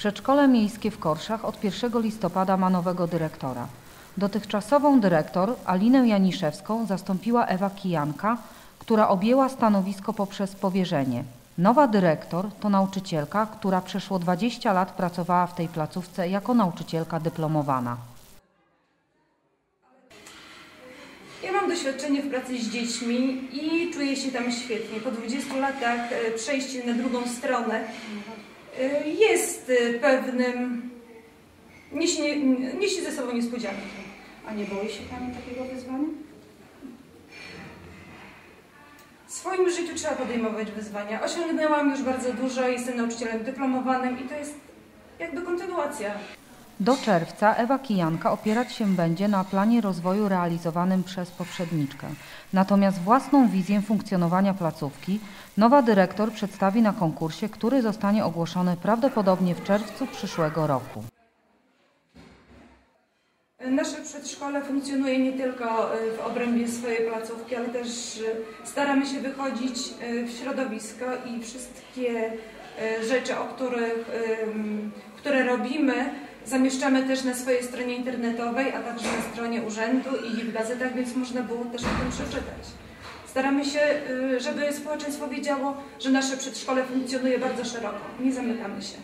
Przedszkole miejskie w Korszach od 1 listopada ma nowego dyrektora. Dotychczasową dyrektor Alinę Janiszewską zastąpiła Ewa Kijanka, która objęła stanowisko poprzez powierzenie. Nowa dyrektor to nauczycielka, która przeszło 20 lat pracowała w tej placówce jako nauczycielka dyplomowana. Ja mam doświadczenie w pracy z dziećmi i czuję się tam świetnie. Po 20 latach e, przejście na drugą stronę jest e, pewnym, niesie, niesie ze sobą niespodzianki. A nie boi się Pani takiego wyzwania? W swoim życiu trzeba podejmować wyzwania. Osiągnęłam już bardzo dużo, jestem nauczycielem dyplomowanym i to jest jakby kontynuacja. Do czerwca Ewa Kijanka opierać się będzie na planie rozwoju realizowanym przez poprzedniczkę. Natomiast własną wizję funkcjonowania placówki nowa dyrektor przedstawi na konkursie, który zostanie ogłoszony prawdopodobnie w czerwcu przyszłego roku. Nasze przedszkole funkcjonuje nie tylko e, w obrębie swojej placówki, ale też e, staramy się wychodzić e, w środowisko i wszystkie rzeczy, o których, które robimy, zamieszczamy też na swojej stronie internetowej, a także na stronie urzędu i w gazetach, więc można było też o tym przeczytać. Staramy się, e, żeby społeczeństwo wiedziało, że nasze przedszkole funkcjonuje bardzo szeroko. Nie zamykamy się.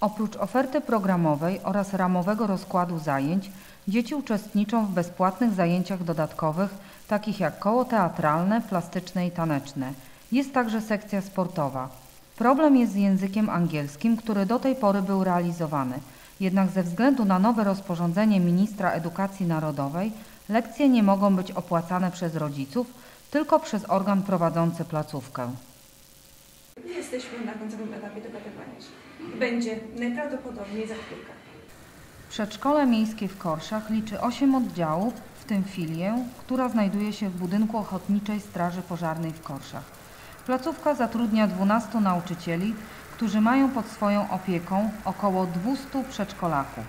Oprócz oferty programowej oraz ramowego rozkładu zajęć, dzieci uczestniczą w bezpłatnych zajęciach dodatkowych, takich jak koło teatralne, plastyczne i taneczne. Jest także sekcja sportowa. Problem jest z językiem angielskim, który do tej pory był realizowany. Jednak ze względu na nowe rozporządzenie ministra edukacji narodowej, lekcje nie mogą być opłacane przez rodziców, tylko przez organ prowadzący placówkę. Jesteśmy na końcowym etapie dogadywania się. Będzie najprawdopodobniej za chwilkę. Przedszkole miejskie w Korszach liczy 8 oddziałów, w tym filię, która znajduje się w budynku Ochotniczej Straży Pożarnej w Korszach. Placówka zatrudnia 12 nauczycieli, którzy mają pod swoją opieką około 200 przedszkolaków.